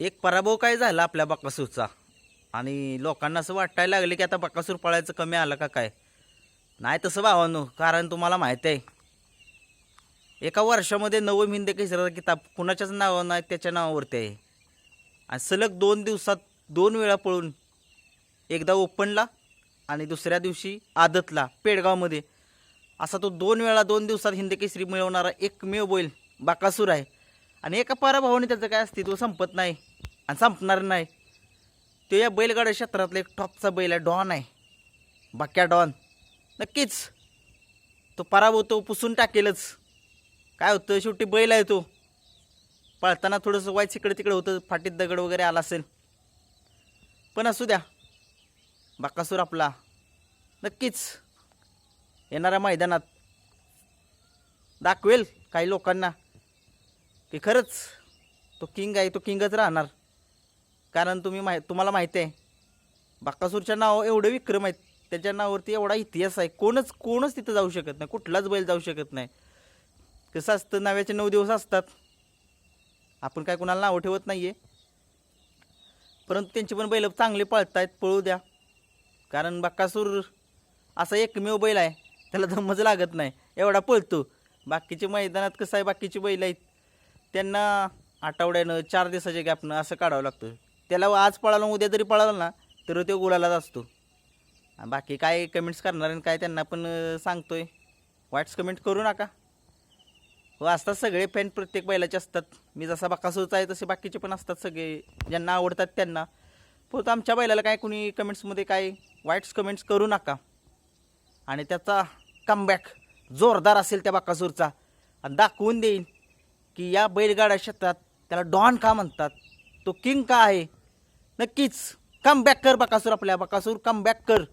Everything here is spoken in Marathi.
एक पराभव काय झाला आपल्या बकासूरचा? आणि लोकांना असं वाटायला लागले की आता बकासूर पळायचं कमी आलं का काय? नाही तसं भावानो कारण तुम्हाला माहिती आहे. एका वर्षामध्ये नवं हिंद केसरीचा किताब कुणाच्याच नावानं नाही त्याच्या नावावरती आहे. आणि सलग दोन दिवसात दोन वेळा पळून एकदा ओपनला आणि दुसऱ्या दिवशी आदतला पेडगावमध्ये. असा तो दोन वेळा दोन दिवसात हिंद केसरी मिळवणारा एकमेव बैल बाकासूर आहे. आणि एका पराभवाने त्याचं काय अस्तित्व संपत नाही. आणि संपणार नाही. तो या बैलगाड्या क्षेत्रातला एक टॉपचा बैल आहे डॉन आहे. बाक्या डॉन. नक्कीच. तो पराभव तो पुसून टाकेलच. काय होतं शेवटी बैल आहे तो. पळताना थोडंसं वाईट इकडे तिकडे होतं फाटीत दगड वगैरे आला असेल. पण असू द्या. बाकासूर आपला. नक्कीच. येणाऱ्या मैदानात. दाखवेल काही लोकांना. की खरंच तो किंग आहे तो किंगच राहणार. कारण तुम्ही माहि तुम्हाला माहिती आहे बाकासूरच्या नाव एवढे विक्रम आहेत त्याच्या नावावरती एवढा इतिहास आहे कोणच कोणच तिथं जाऊ शकत नाही कुठलाच बैल जाऊ शकत नाही. कसं असतं नव्याचे नऊ दिवस असतात. आपण काय कुणाला नावं ठेवत नाही आहे परंतु त्यांची पण बैल चांगले पळतायत पळू द्या. कारण बाक्कासूर असा एकमेव बैल आहे त्याला धम्मच लागत नाही एवढा पळतो. बाकीचे मैदानात कसं आहे बाकीची बैल आहेत त्यांना आठवड्यानं चार दिवसाच्या गॅपनं असं काढावं लागतं. त्याला आज पळाला उद्या जरी पळाला ना तर तो गुलालाच असतो. बाकी काय कमेंट्स करणार आणि काय त्यांना पण सांगतोय. वाईट्स कमेंट करू नका. हो असतात सगळे फॅन प्रत्येक बैलाचे असतात. मी जसा बाकासूरचा आहे तसे बाकीचे पण असतात सगळे. ज्यांना आवडतात त्यांना. पण आमच्या बैलाला काय कुणी कमेंट्समध्ये काय वाईट्स कमेंट्स करू नका. आणि त्याचा कमबॅक जोरदार असेल त्या बाकासूरचा. आणि दाखवून देईन की या बैलगाड्या क्षेत्रात त्याला डॉन का म्हणतात? तो किंग का आहे? नक्कीच. कम बॅक कर बकासूर आपल्या बकासूर कम बॅक कर.